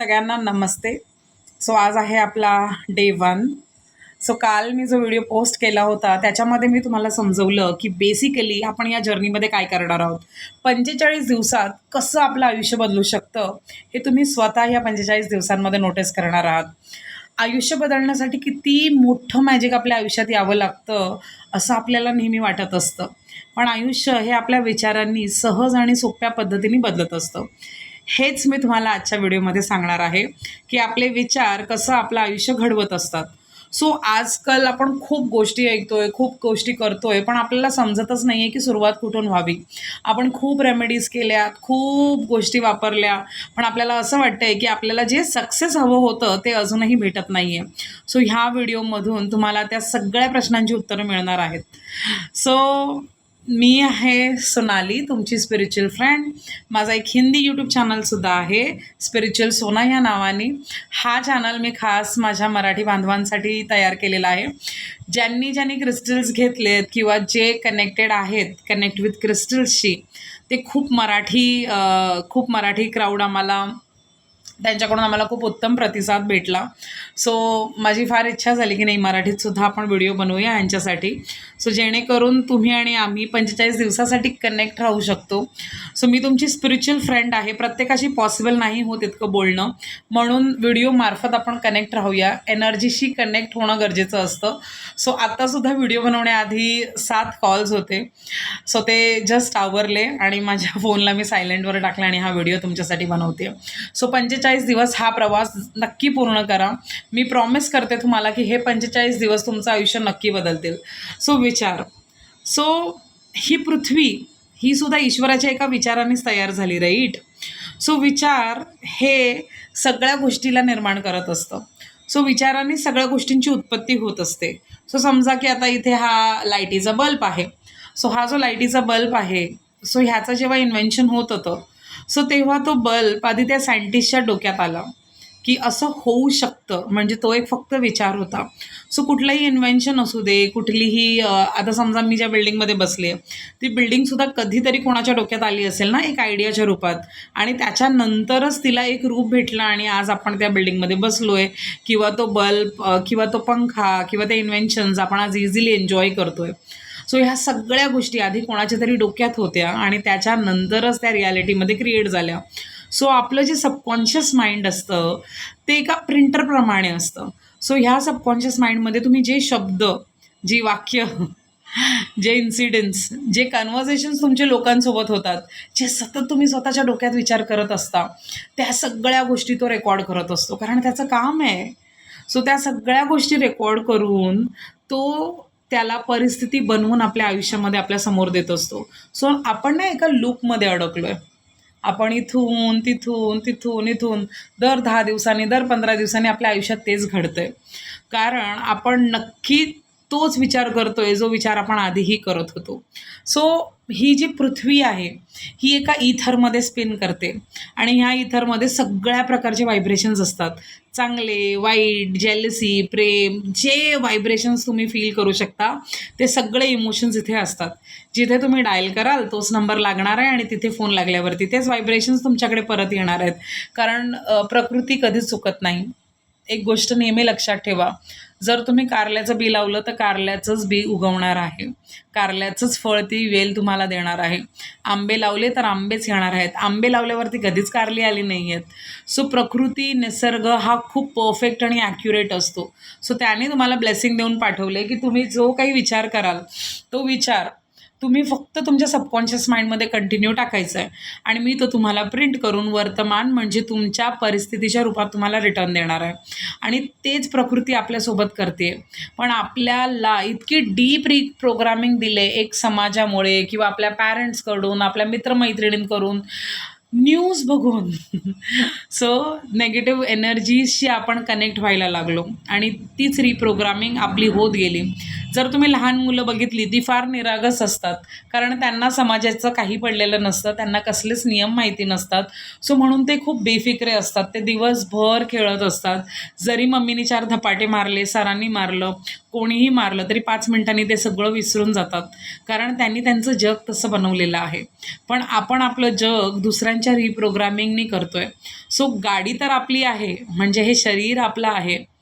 सगळ्यांना नमस्ते. सो आज आहे आपला डे वन सो काल मी जो व्हिडिओ पोस्ट केला होता त्याच्यामध्ये मी तुम्हाला समजवलं की बेसिकली आपण या जर्नीमध्ये काय करणार आहोत. पंचेचाळीस दिवसात कसं आपलं आयुष्य बदलू शकतं हे तुम्ही स्वतः या पंचेचाळीस दिवसांमध्ये नोटीस करणार आहात. आयुष्य बदलण्यासाठी किती मोठं मॅजिक आपल्या आयुष्यात यावं लागतं असं आपल्याला नेहमी वाटत असतं. पण आयुष्य हे आपल्या विचारांनी सहज आणि सोप्या पद्धतीने बदलत असतं. हेच मी तुम्हाला आजच्या व्हिडिओमध्ये सांगणार आहे की आपले विचार कसं आपलं आयुष्य घडवत असतात. सो आजकाल आपण खूप गोष्टी ऐकतोय खूप गोष्टी करतोय पण आपल्याला समजतच नाही आहे की सुरुवात कुठून व्हावी. आपण खूप रेमेडीज केल्या खूप गोष्टी वापरल्या पण आपल्याला असं वाटतंय की आपल्याला जे सक्सेस हवं होतं ते अजूनही भेटत नाही आहे सो ह्या व्हिडिओमधून तुम्हाला त्या सगळ्या प्रश्नांची उत्तरं मिळणार आहेत. सो मी आहे सोनाली तुमची स्पिरिच्युअल फ्रेंड माझा एक हिंदी यूट्यूब चॅनलसुद्धा आहे स्पिरिच्युअल सोना या नावाने. हा चॅनल मी खास माझ्या मराठी बांधवांसाठी तयार केलेला आहे. ज्यांनी ज्यांनी क्रिस्टल्स घेतलेत किंवा जे कनेक्टेड आहेत कनेक्ट विथ क्रिस्टल्सशी ते खूप मराठी खूप मराठी क्राऊड आम्हाला त्यांच्याकडून आम्हाला खूप उत्तम प्रतिसाद भेटला. सो माझी फार इच्छा झाली की नाही मराठीत सुद्धा आपण व्हिडिओ बनवूया यांच्यासाठी. सो जेणेकरून तुम्ही आणि आम्ही पंचेचाळीस दिवसासाठी कनेक्ट राहू शकतो. सो मी तुमची स्पिरिच्युअल फ्रेंड आहे. प्रत्येकाशी पॉसिबल नाही होत इतकं बोलणं. म्हणून व्हिडिओमार्फत आपण कनेक्ट राहूया. एनर्जीशी कनेक्ट होणं गरजेचं असतं. सो आत्तासुद्धा व्हिडिओ बनवण्याआधी सात कॉल्स होते. सो ते जस्ट आवरले आणि माझ्या फोनला मी सायलेंटवर टाकला आणि हा व्हिडिओ तुमच्यासाठी बनवते सो पंचेचाळीस दिवस हा प्रवास नक्की पूर्ण करा. मी प्रॉमिस करते तुम्हाला की हे पंचेचाळीस दिवस तुमचं आयुष्य नक्की बदलतील. सो विचार. सो ही पृथ्वी ही सुद्धा ईश्वराच्या एका विचारानेच तयार झाली राईट सो विचार हे सगळ्या गोष्टीला निर्माण करत असतं. सो विचाराने सगळ्या गोष्टींची उत्पत्ती होत असते. सो समजा की आता इथे हा लाईटीचा बल्ब आहे. सो हा जो लाईटीचा बल्ब आहे सो ह्याचं जेव्हा इन्व्हेन्शन होत होतं सो तेव्हा तो बल्ब आधी त्या सायंटिस्टच्या डोक्यात आला की असं होऊ शकतं. म्हणजे तो एक फक्त विचार होता. सो कुठलंही इन्व्हेन्शन असू दे कुठलीही आता समजा मी ज्या बिल्डिंगमध्ये बसले ती बिल्डिंगसुद्धा कधीतरी कोणाच्या डोक्यात आली असेल ना एक आयडियाच्या रूपात. आणि त्याच्यानंतरच तिला एक रूप भेटलं आणि आज आपण त्या बिल्डिंगमध्ये बसलोय. किंवा तो बल्ब किंवा तो पंखा किंवा ते इन्व्हेन्शन्स आपण आज इझिली एन्जॉय करतोय. सो ह्या सगळ्या गोष्टी आधी कोणाच्या तरी डोक्यात होत्या आणि त्याच्यानंतरच त्या रियालिटीमध्ये क्रिएट झाल्या. सो आपलं जे सबकॉन्शियस माइंड असतं ते एका प्रिंटरप्रमाणे असतं. सो ह्या सबकॉन्शियस माइंडमध्ये तुम्ही जे शब्द जी वाक्य जे इन्सिडेंट्स जे कन्व्हर्सेशन्स तुमचे लोकांसोबत होतात जे सतत तुम्ही स्वतःच्या डोक्यात विचार करत असता त्या सगळ्या गोष्टी तो रेकॉर्ड करत असतो. कारण त्याचं काम आहे. सो त्या सगळ्या गोष्टी रेकॉर्ड करून तो त्याला परिस्थिती बनवून आपल्या आयुष्यामध्ये आपल्यासमोर देत असतो. सो आपण ना एका लूपमध्ये अडकलो आहे आपण इथून तिथून तिथून इथून दर दहा दिवसांनी दर पंधरा दिवसांनी आपल्या आयुष्यात तेच घडतं आहे कारण आपण नक्की तोच विचार करतोय जो विचार आपण आधीही करत होतो. सो ही जी पृथ्वी आहे ही एका इथरमध्ये स्पिन करते. आणि ह्या इथरमध्ये सगळ्या प्रकारचे व्हायब्रेशन्स असतात. चांगले वाईट जेलसी प्रेम जे व्हायब्रेशन्स तुम्ही फील करू शकता ते सगळे इमोशन्स इथे असतात. जिथे तुम्ही डायल कराल तोच नंबर लागणार आहे आणि तिथे फोन लागल्यावरती. तेच व्हायब्रेशन्स तुमच्याकडे परत येणार आहेत. कारण प्रकृती कधीच चुकत नाही. एक गोष्ट नेहमी लक्षात ठेवा. जर तुम्ही कारल्याचं बी लावलं तर कारल्याचंच बी उगवणार आहे. कारल्याचंच फळ ती वेल तुम्हाला देणार आहे. आंबे लावले तर आंबेच येणार आहेत. आंबे लावल्यावरती कधीच कारली आली नाही आहेत सो प्रकृती निसर्ग हा खूप परफेक्ट आणि ॲक्युरेट असतो. सो त्याने तुम्हाला ब्लेसिंग देऊन पाठवले की तुम्ही जो काही विचार कराल तो विचार तुम्ही फक्त तुमच्या सबकॉन्शियस माइंडमध्ये कंटिन्यू टाकायचं आहे. आणि मी तो तुम्हाला प्रिंट करून वर्तमान म्हणजे तुमच्या परिस्थितीच्या रूपात तुम्हाला रिटर्न देणार आहे. आणि तेच प्रकृती आपल्यासोबत करते. पण आपल्याला इतकी डीप री प्रोग्रामिंग दिले एक समाजामुळे किंवा आपल्या पॅरेंट्सकडून आपल्या मित्रमैत्रिणींकडून न्यूज बघून. सो नेगेटिव्ह एनर्जीजशी आपण कनेक्ट व्हायला लागलो. आणि तीच रिप्रोग्रामिंग आपली होत गेली. जर तुम्ही लहान मुलं बघितली ती फार निरागस असतात. कारण त्यांना समाजाचं काही पडलेलं नसतं. त्यांना कसलेच नियम माहिती नसतात. सो म्हणून ते खूप बेफिक्रे असतात. ते दिवसभर खेळत असतात. जरी मम्मीने चार धपाटे मारले सरांनी मारलं कोणीही मारलं तरी पाच मिनिटांनी ते सगळं विसरून जातात. कारण त्यांनी त्यांचं जग तसं बनवलेलं आहे. पण आपण आपलं जग दुसऱ्यांच्या रिप्रोग्रामिंगनी करतोय. सो गाडी तर आपली आहे म्हणजे हे शरीर आपलं आहे.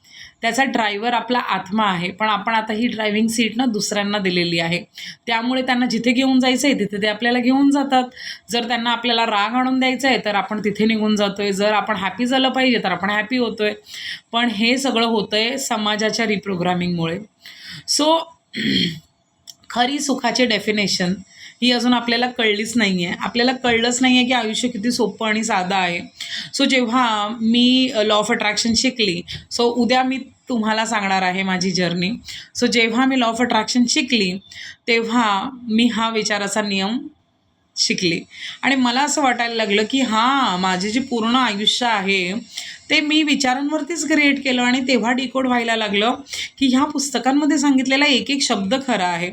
त्याचा ड्रायव्हर आपला आत्मा आहे. पण आपण आता ही ड्रायव्हिंग सीट ना दुसऱ्यांना दिलेली आहे. त्यामुळे त्यांना जिथे घेऊन जायचं आहे तिथे ते आपल्याला घेऊन जातात. जर त्यांना आपल्याला राग आणून द्यायचा आहे तर आपण तिथे निघून जातो आहे जर आपण हॅपी झालं पाहिजे तर आपण हॅपी होतो आहे पण हे सगळं होतं आहे समाजाच्या रिप्रोग्रामिंगमुळे सो खरी सुखाचे डेफिनेशन ही अजून आपल्याला कळलीच नाही आहे आपल्याला कळलंच नाही आहे की आयुष्य किती सोपं आणि साधं आहे. सो जेव्हा मी लॉ ऑफ अट्रॅक्शन शिकली सो उद्या मी तुम्हाला सांगणार आहे माझी जर्नी सो जेव्हा मी लॉ ऑफ अट्रॅक्शन शिकली तेव्हा मी हा विचाराचा नियम शिकली. आणि मला असं वाटायला लागलं की हां माझे जे पूर्ण आयुष्य आहे ते मी विचारांवरतीच क्रिएट केलं आणि तेव्हा डिकोड व्हायला लागलं की ह्या पुस्तकांमध्ये सांगितलेला एक एक शब्द खरा आहे.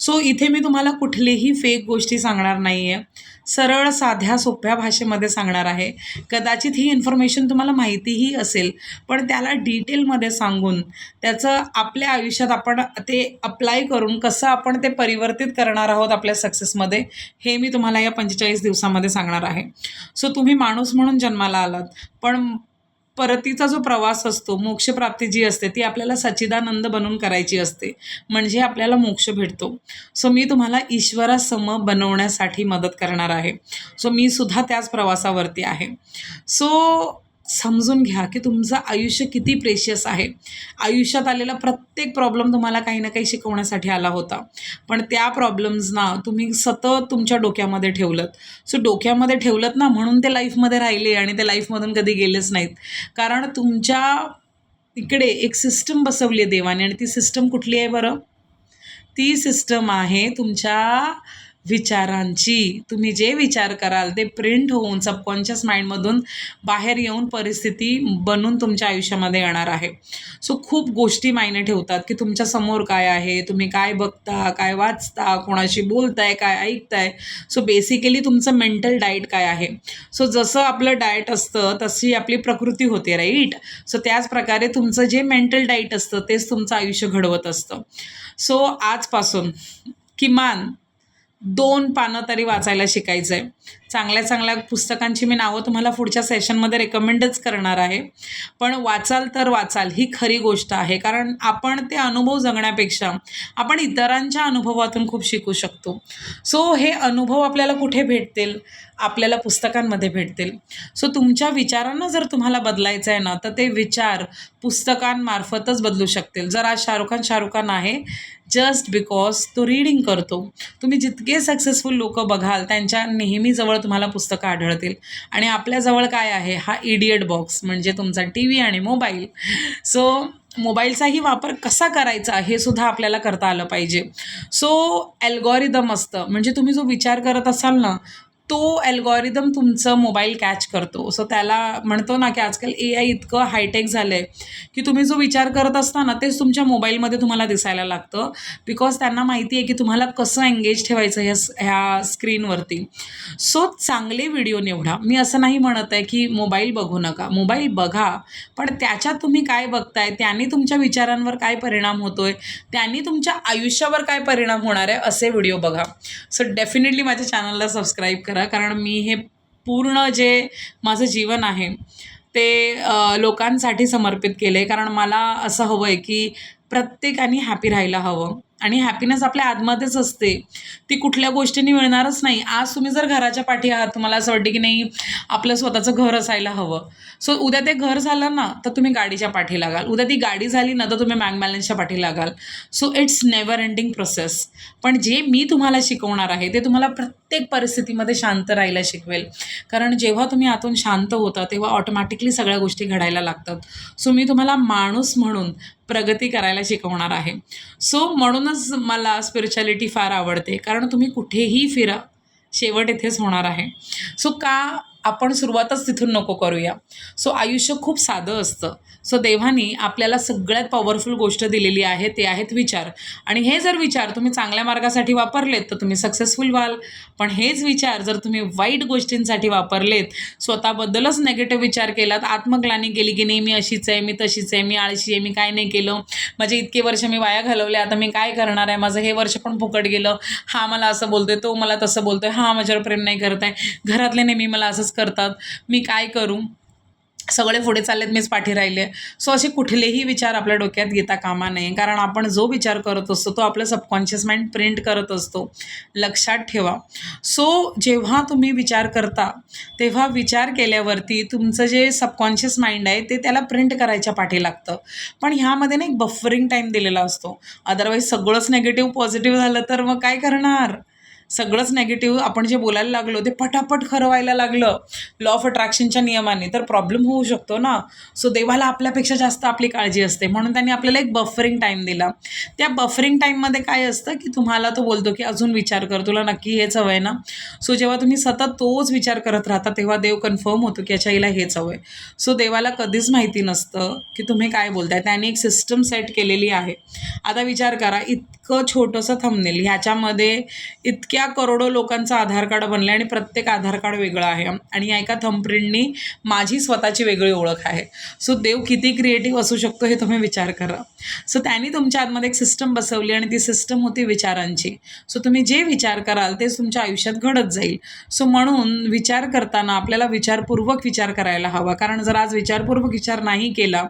सो इथे मी तुम्हाला कुठलीही फेक गोष्टी सांगणार नाही आहे सरळ साध्या सोप्या भाषेमध्ये सांगणार आहे. कदाचित ही इन्फॉर्मेशन तुम्हाला माहितीही असेल पण त्याला डिटेलमध्ये सांगून त्याचं आपल्या आयुष्यात आपण ते अप्लाय करून कसं आपण ते परिवर्तित करणार आहोत आपल्या सक्सेसमध्ये हे मी तुम्हाला या पंचेचाळीस दिवसामध्ये सांगणार आहे. सो तुम्ही माणूस म्हणून जन्माला आलात पण परतीचा जो प्रवास असतो मोक्षप्राप्ती जी असते ती आपल्याला सच्चिदानंद बनून करायची असते. म्हणजे आपल्याला मोक्ष भेटतो. सो मी तुम्हाला ईश्वरासम बनवण्यासाठी मदत करणार आहे. सो मी सुद्धा त्याच प्रवासावरती आहे. सो समजून घ्या की तुमचं आयुष्य किती प्रेशियस आहे. आयुष्यात आलेला प्रत्येक प्रॉब्लेम तुम्हाला काही ना काही शिकवण्यासाठी आला होता. पण त्या प्रॉब्लेम्सना तुम्ही सतत तुमच्या डोक्यामध्ये ठेवलं सो डोक्यामध्ये ठेवलं ना म्हणून ते लाईफमध्ये राहिले आणि ते लाईफमधून कधी गेलेच नाहीत. कारण तुमच्या इकडे एक सिस्टम बसवली आहे देवाने आणि ती सिस्टम कुठली आहे बरं? ती सिस्टम आहे तुमच्या विचारांची. तुम्ही जे विचार कराल ते प्रिंट होऊन सबकॉन्शियस माइंडमधून बाहेर येऊन परिस्थिती बनून तुमच्या आयुष्यामध्ये येणार आहे. सो खूप गोष्टी मायने ठेवतात की तुमच्यासमोर काय आहे तुम्ही काय बघता काय वाचता कोणाशी बोलताय काय ऐकताय. सो बेसिकली तुमचं मेंटल डाएट काय आहे? सो जसं आपलं डाएट असतं तशी आपली प्रकृती होते राईट सो त्याच प्रकारे तुमचं जे मेंटल डाईट असतं तेच तुमचं आयुष्य घडवत असतं. सो आजपासून किमान दोन पानं तरी वाचायला शिकायचं आहे चांगल्या चांगल्या पुस्तकांची मी नावं तुम्हाला पुढच्या सेशनमध्ये रेकमेंडच करणार आहे. पण वाचाल तर वाचाल ही खरी गोष्ट आहे. कारण आपण ते अनुभव जगण्यापेक्षा आपण इतरांच्या अनुभवातून खूप शिकू शकतो. सो हे अनुभव आपल्याला कुठे भेटतील? आपल्याला पुस्तकांमध्ये भेटतील. सो तुमच्या विचारांना जर तुम्हाला बदलायचं आहे ना तर ते विचार पुस्तकांमार्फतच बदलू शकतील. जर आज शाहरुख खान शाहरुख खान आहे. जस्ट बिकॉज तो रीडिंग करतो. तुम्ही जितके सक्सेसफुल लोक बघाल त्यांच्या नेहमी जवळ तुम्हाला पुस्तकं आढळतील. आणि आपल्याजवळ काय आहे? हा इडियट बॉक्स म्हणजे तुमचा टी व्ही आणि मोबाईल सो मोबाईलचाही वापर कसा करायचा? हे सुद्धा आपल्याला करता आलं पाहिजे. सो ॲल्गॉरिदम असतं. म्हणजे तुम्ही जो विचार करत असाल ना तो ॲल्गॉरिदम तुमचं मोबाईल कॅच करतो. सो त्याला म्हणतो ना की आजकाल ए आय इतकं हायटेक झालं आहे की तुम्ही जो विचार करत असता ना तेच तुमच्या मोबाईलमध्ये तुम्हाला दिसायला लागतं. बिकॉज त्यांना माहिती आहे की तुम्हाला कसं एंगेज ठेवायचं ह्या ह्या स्क्रीनवरती सो चांगले व्हिडिओ निवडा. मी असं नाही म्हणत आहे की मोबाईल बघू नका. मोबाईल बघा पण त्याच्यात तुम्ही काय बघताय? त्याने तुमच्या विचारांवर काय परिणाम होतो आहे त्यांनी तुमच्या आयुष्यावर काय परिणाम होणार आहे? असे व्हिडिओ बघा. सो डेफिनेटली माझ्या चॅनलला सबस्क्राईब करा. कारण मी हे पूर्ण जे माझं जीवन आहे ते लोकांसाठी समर्पित केलं आहे कारण मला असं हवं आहे की प्रत्येकाने हॅपी राहायला हवं. आणि हॅपीनेस आपल्या आतमध्येच असते. ती कुठल्या गोष्टींनी मिळणारच नाही. आज तुम्ही जर घराच्या पाठी आहात तुम्हाला असं वाटते की नाही आपलं स्वतःचं घर असायला हवं. सो उद्या ते घर झालं ना तर तुम्ही गाडीच्या पाठी लागाल. उद्या ती गाडी झाली ना तर तुम्ही बँक बॅलन्सच्या पाठी लागाल. So it's never ending process पण जे मी तुम्हाला शिकवणार आहे ते तुम्हाला प्रत्येक परिस्थितीमध्ये शांत राहायला शिकवेल. कारण जेव्हा तुम्ही आतून शांत होता तेव्हा ऑटोमॅटिकली सगळ्या गोष्टी घडायला लागतात. सो मी तुम्हाला माणूस म्हणून प्रगती करायला शिकवणार आहे. सो म्हणून म्हणूनच मला स्पिरिच्युअलिटी फार आवडते. कारण तुम्ही कुठेही फिरा शेवट इथेच होणार आहे. सो का आपण सुरुवातच तिथून नको करूया. सो आयुष्य खूप साधं असतं. सो देवानी आपल्याला सगळ्यात पॉवरफुल गोष्ट दिलेली आहे ते आहेत विचार. आणि हे जर विचार तुम्ही चांगल्या मार्गासाठी वापरलेत तर तुम्ही सक्सेसफुल व्हाल. पण हेच विचार जर तुम्ही वाईट गोष्टींसाठी वापरलेत स्वतःबद्दलच नेगेटिव्ह विचार केलात आत्मग्लानी केली की नाही मी अशीच आहे मी तशीच आहे मी आळशी आहे मी काय नाही केलं माझे इतके वर्ष मी वाया घालवले आता मी काय करणार आहे माझं हे वर्ष पण फुकट गेलं. हा मला असं बोलतोय तो मला तसं बोलतोय हा माझ्यावर प्रेम नाही करत आहे. घरातले नेहमी मला असं करतात मी काय करू? सगळे पुढे चाललेत मीच पाठी राहिले. सो असे कुठलेही विचार आपल्या डोक्यात घेता कामा नये. कारण आपण जो विचार करत असतो तो आपलं सबकॉन्शियस माइंड प्रिंट करत असतो. लक्षात ठेवा. सो जेव्हा तुम्ही विचार करता तेव्हा विचार केल्यावरती तुमचं जे सबकॉन्शियस माइंड आहे ते त्याला प्रिंट करायच्या पाठी लागतं. पण ह्यामध्ये ना एक बफरिंग टाईम दिलेला असतो. अदरवाईज सगळंच नेगेटिव्ह पॉझिटिव्ह झालं तर मग काय करणार? सगळंच नेगेटिव्ह आपण जे बोलायला लागलो ते पटापट खरं व्हायला लागलं लॉ ऑफ अट्रॅक्शनच्या नियमाने. तर प्रॉब्लेम होऊ शकतो ना. सो देवाला आपल्यापेक्षा जास्त आपली काळजी असते. म्हणून त्यांनी आपल्याला एक बफरिंग टाईम दिला. त्या बफरिंग टाईममध्ये काय असतं की तुम्हाला तो बोलतो की अजून विचार कर. तुला नक्की हेच हवं आहे ना? सो जेव्हा तुम्ही सतत तोच विचार करत राहता तेव्हा देव कन्फर्म होतो की याच्या हिला हेच हवं आहे सो देवाला कधीच माहिती नसतं की तुम्ही काय बोलताय. त्याने एक सिस्टम सेट केलेली आहे. आता विचार करा इत इतकं छोटंसं थंबनेल ह्याच्यामध्ये इतक्या करोडो लोकांचं आधार कार्ड बनलं आहे आणि प्रत्येक आधार कार्ड वेगळं आहे. आणि या एका थंबप्रिंटनी माझी स्वतःची वेगळी ओळख आहे. सो देव किती क्रिएटिव्ह असू शकतो हे तुम्ही विचार करा. सो त्यांनी तुमच्या आतमध्ये एक सिस्टम बसवली आणि ती सिस्टम होती विचारांची. सो तुम्ही जे विचार कराल तेच तुमच्या आयुष्यात घडत जाईल. सो म्हणून विचार करताना आपल्याला विचारपूर्वक विचार करायला हवा. कारण जर आज विचारपूर्वक विचार नाही केला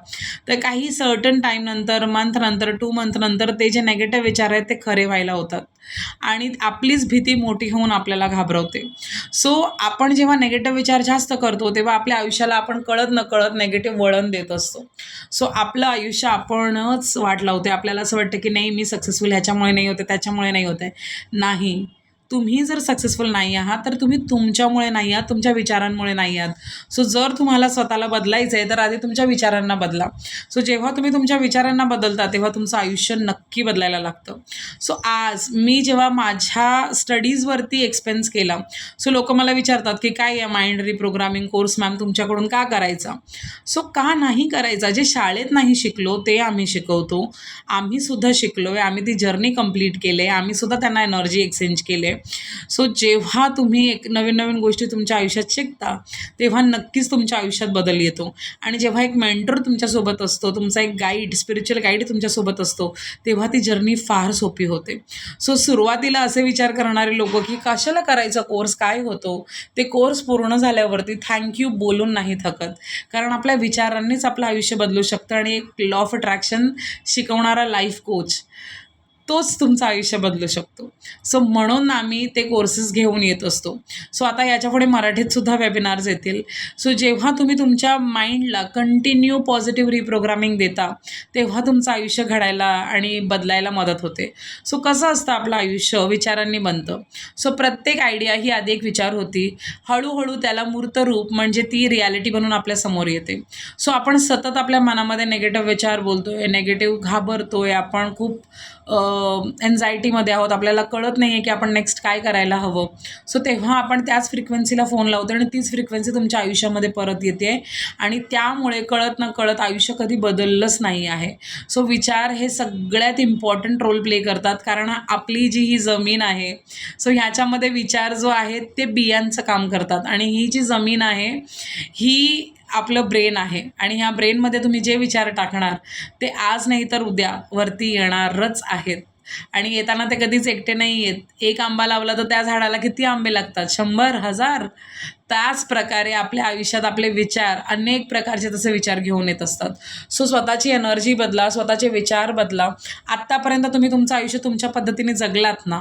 तर काही सर्टन टाईमनंतर मंथनंतर टू मंथनंतर ते जे नेगेटिव्ह विचार आहेत ते खरे व्हायला होतात. आणि आपलीच भीती मोठी होऊन आपल्याला घाबरवते. सो आपण जेव्हा नेगेटिव्ह विचार जास्त करतो तेव्हा आपल्या आयुष्याला आपण कळत न कळत नेगेटिव्ह वळण देत असतो. सो आपलं आयुष्य आपणच वाट लावते आपल्याला असं वाटतं की नाही मी सक्सेसफुल ह्याच्यामुळे नाही होते त्याच्यामुळे नाही होते. नाही. तुम्ही जर सक्सेसफुल नाही आहात तर तुम्ही तुमच्यामुळे नाही आहात तुमच्या विचारांमुळे नाही आहात. सो जर तुम्हाला स्वतःला बदलायचं आहे तर आधी तुमच्या विचारांना बदला. सो जेव्हा तुम्ही तुमच्या विचारांना बदलता तेव्हा तुमचं आयुष्य नक्की बदलायला लागतं. सो आज मी जेव्हा माझ्या स्टडीजवरती एक्सपेन्स केला सो लोक मला विचारतात की काय आहे माइंड रिप्रोग्रामिंग कोर्स मॅम तुमच्याकडून का करायचा? सो का नाही करायचा? जे शाळेत नाही शिकलो ते आम्ही शिकवतो. आम्ही सुद्धा शिकलो आहे आम्ही ती जर्नी कंप्लीट केले आम्ही सुद्धा त्यांना एनर्जी एक्सचेंज केले सो जेव्हा तुम्ही एक नवीन नवीन गोष्टी तुमच्या आयुष्यात शिकता तेव्हा नक्कीच तुमच्या आयुष्यात बदल येतो. आणि जेव्हा एक मेंटर तुमच्यासोबत असतो तुमचा एक गाईड स्पिरिच्युअल गाईड तुमच्यासोबत असतो तेव्हा ती जर्नी फार सोपी होते. सो सुरुवातीला असे विचार करणारे लोक की कशाला करायचा कोर्स काय होतो? ते कोर्स पूर्ण झाल्यावरती थँक्यू बोलून नाही थकत. कारण आपल्या विचारांनीच आपलं आयुष्य बदलू शकतं आणि एक लॉ ऑफ अट्रॅक्शन शिकवणारा लाईफ कोच तोच तुमचं आयुष्य बदलू शकतो. सो म्हणून आम्ही ते कोर्सेस घेऊन येत असतो. सो आता याच्यापुढे मराठीत सुद्धा वेबिनार्स येतील. सो जेव्हा तुम्ही तुमच्या माइंडला कंटिन्यू पॉझिटिव्ह रिप्रोग्रामिंग देता तेव्हा तुमचं आयुष्य घडायला आणि बदलायला मदत होते. सो कसं असतं आपलं आयुष्य? विचारांनी बनतं. सो प्रत्येक आयडिया ही आधी एक विचार होती. हळूहळू त्याला मूर्त रूप म्हणजे ती रियालिटी बनून आपल्यासमोर येते. सो आपण सतत आपल्या मनामध्ये नेगेटिव्ह विचार बोलतोय नेगेटिव्ह घाबरतोय आपण खूप एन्झायटीमध्ये आहोत. आपल्याला कळत नाही आहे की आपण नेक्स्ट काय करायला हवं. सो तेव्हा आपण त्याच फ्रिक्वेन्सीला फोन लावतो आणि तीच फ्रिक्वेन्सी तुमच्या आयुष्यामध्ये परत येते आणि त्यामुळे कळत न कळत आयुष्य कधी बदललंच नाही आहे. सो विचार हे सगळ्यात इम्पॉर्टंट रोल प्ले करतात. कारण आपली जी ही जमीन आहे सो ह्याच्यामध्ये विचार जो आहे ते बियांचं काम करतात. आणि ही जी जमीन आहे ही आपलं ब्रेन आहे आणि ह्या ब्रेनमध्ये तुम्ही जे विचार टाकणार ते आज नाही तर उद्या वरती येणारच आहेत. आणि येताना ते कधीच एकटे नाही येत. एक आंबा लावला तर त्या झाडाला किती आंबे लागतात? शंभर हजार? त्याच प्रकारे आपल्या आयुष्यात आपले विचार अनेक प्रकारचे तसे विचार घेऊन येत असतात. सो स्वतःची एनर्जी बदला स्वतःचे विचार बदला. आत्तापर्यंत तुम्ही तुमचं आयुष्य तुमच्या पद्धतीने जगलात ना?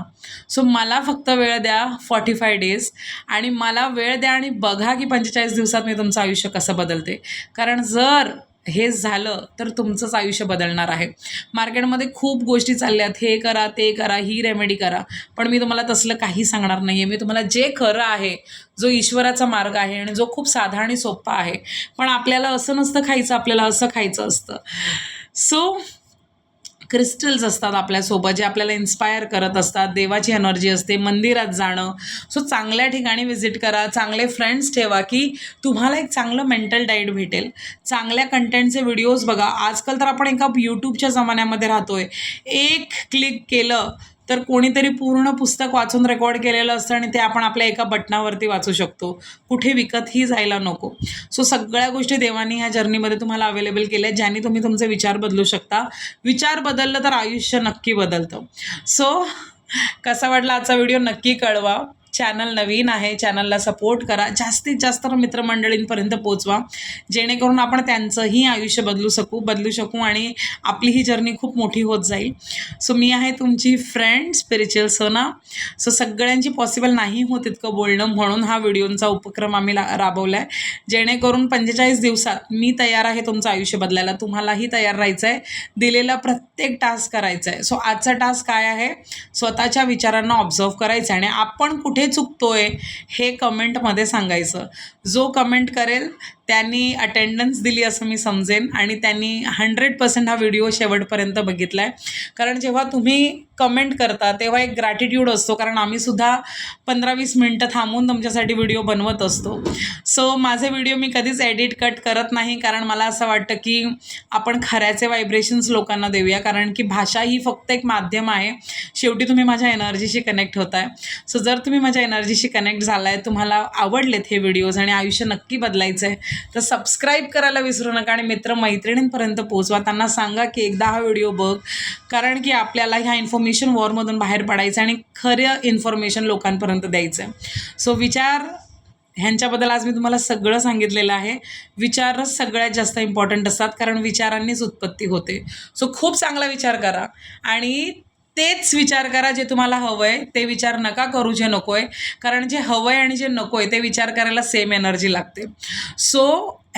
सो मला फक्त वेळ द्या फॉर्टी फाय डेज आणि मला वेळ द्या आणि बघा की पंचेचाळीस दिवसात मी तुमचं आयुष्य कसं बदलते. कारण जर हे झालं तर तुमचंच आयुष्य बदलणार आहे. मार्केटमध्ये खूप गोष्टी चालल्यात. हे करा ते करा ही रेमेडी करा. पण मी तुम्हाला तसलं काही सांगणार नाही आहे मी तुम्हाला जे खरं आहे जो ईश्वराचा मार्ग आहे आणि जो खूप साधा आणि सोपा आहे. पण आपल्याला असं नसतं खायचं आपल्याला असं खायचं असतं. सो क्रिस्टल्स असतात आपल्यासोबत जे आपल्याला इन्स्पायर करत असतात देवाची एनर्जी असते मंदिरात जाणं. सो चांगल्या ठिकाणी व्हिजिट करा चांगले फ्रेंड्स ठेवा की तुम्हाला एक चांगलं मेंटल डाईट भेटेल. चांगल्या कंटेंटचे व्हिडिओज बघा. आजकाल तर आपण एका यूट्यूबच्या जमान्यामध्ये राहतोय. एक क्लिक केलं तर कोणीतरी पूर्ण पुस्तक वाचून रेकॉर्ड केलेलं असतं आणि ते आपण आपल्या एका बटनावरती वाचू शकतो. कुठे विकतही जायला नको. सो सगळ्या गोष्टी देवानी ह्या जर्नीमध्ये तुम्हाला अवेलेबल केल्या आहेत ज्याने तुम्ही तुमचे विचार बदलू शकता. विचार बदललं तर आयुष्य नक्की बदलतं. सो कसा वाटला आजचा व्हिडिओ नक्की कळवा. चॅनल नवीन आहे चॅनलला सपोर्ट करा. जास्तीत जास्त मित्रमंडळींपर्यंत पोचवा जेणेकरून आपण त्यांचंही आयुष्य बदलू शकू बदलू शकू आणि आपली ही जर्नी खूप मोठी होत जाईल. सो मी आहे तुमची फ्रेंड स्पिरिच्युअल सोना सो सगळ्यांची पॉसिबल नाही होत इतकं बोलणं म्हणून हा व्हिडिओचा उपक्रम आम्ही ला राबवला आहे जेणेकरून पंचेचाळीस दिवसात मी तयार आहे तुमचं आयुष्य बदलायला. तुम्हालाही तयार राहायचं आहे दिलेला प्रत्येक टास्क करायचा आहे सो आजचा टास्क काय आहे? स्वतःच्या विचारांना ऑब्झर्व करायचं आहे आणि आपण कुठे चुकतोय हे कमेंटमध्ये सांगायचं. जो कमेंट करेल त्यांनी अटेंडन्स दिली असं मी समजेन आणि त्यांनी हंड्रेड पर्सेंट हा व्हिडिओ शेवटपर्यंत बघितला आहे कारण जेव्हा तुम्ही कमेंट करता तेव्हा एक ग्रॅटिट्यूड असतो. कारण आम्हीसुद्धा पंधरा वीस मिनटं थांबून तुमच्यासाठी व्हिडिओ बनवत असतो. सो माझे व्हिडिओ मी कधीच एडिट कट करत नाही. कारण मला असं वाटतं की आपण खऱ्याचे व्हायब्रेशन्स लोकांना देऊया. कारण की भाषा ही फक्त एक माध्यम आहे. शेवटी तुम्ही माझ्या एनर्जीशी कनेक्ट होत आहे सो जर तुम्ही माझ्या एनर्जीशी कनेक्ट झाला आहे तुम्हाला आवडलेत हे व्हिडिओज आणि आयुष्य नक्की बदलायचं आहे तर सबस्क्राईब करायला विसरू नका आणि मित्रमैत्रिणींपर्यंत पोहोचवा. त्यांना सांगा की एकदा हा व्हिडिओ बघ. कारण की आपल्याला ह्या इन्फॉर्मेशन वॉरमधून बाहेर पडायचं आणि खरं इन्फॉर्मेशन लोकांपर्यंत द्यायचं आहे सो विचार ह्यांच्याबद्दल आज मी तुम्हाला सगळं सांगितलेलं आहे. विचारच सगळ्यात जास्त इम्पॉर्टंट असतात कारण विचारांनीच उत्पत्ती होते. सो खूप चांगला विचार करा. आणि तेच विचार करा जे तुम्हाला हवं आहे ते विचार नका करू जे नको आहे कारण जे हवं आहे आणि जे नको आहे ते विचार करायला सेम एनर्जी लागते. सो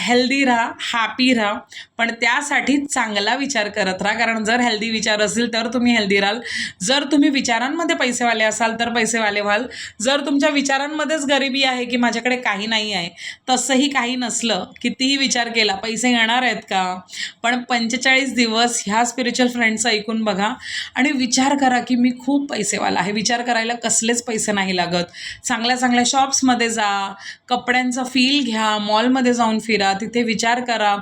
हेल्दी राहा हॅपी राहा पण त्यासाठी चांगला विचार करत राहा. कारण जर हेल्दी विचार असेल तर तुम्ही हेल्दी राहाल. जर तुम्ही विचारांमध्ये पैसेवाले असाल तर पैसेवाले व्हाल. जर तुमच्या विचारांमध्येच गरिबी आहे की माझ्याकडे काही नाही आहे तसंही काही नसलं कितीही विचार केला पैसे येणार आहेत का? पण पंचेचाळीस दिवस ह्या स्पिरिच्युअल फ्रेंडचं ऐकून बघा आणि विचार करा की मी खूप पैसेवाला आहे. विचार करायला कसलेच पैसे नाही लागत. चांगल्या चांगल्या शॉप्समध्ये जा कपड्यांचा फील घ्या मॉलमध्ये जाऊन फिरा तिथे विचार करा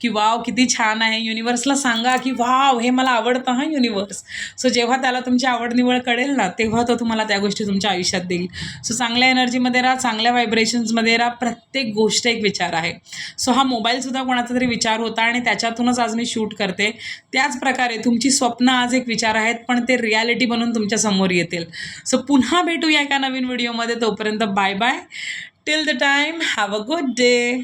की वाव किती छान आहे युनिवर्सला सांगा की वाव हे मला आवडतं हा युनिवर्स सो जेव्हा त्याला तुमची आवड निवड कळेल ना तेव्हा तो तुम्हाला त्या गोष्टी तुमच्या आयुष्यात देईल. सो चांगल्या एनर्जीमध्ये राहा चांगल्या व्हायब्रेशन्समध्ये राहा प्रत्येक गोष्ट एक विचार आहे. सो हा मोबाईलसुद्धा कोणाचा तरी विचार होता आणि त्याच्यातूनच आज मी शूट करते. त्याच प्रकारे तुमची स्वप्न आज एक विचार आहेत पण ते रियालिटी बनून तुमच्यासमोर येतील. सो पुन्हा भेटूया एका नवीन व्हिडिओमध्ये तोपर्यंत bye bye till the time have a good day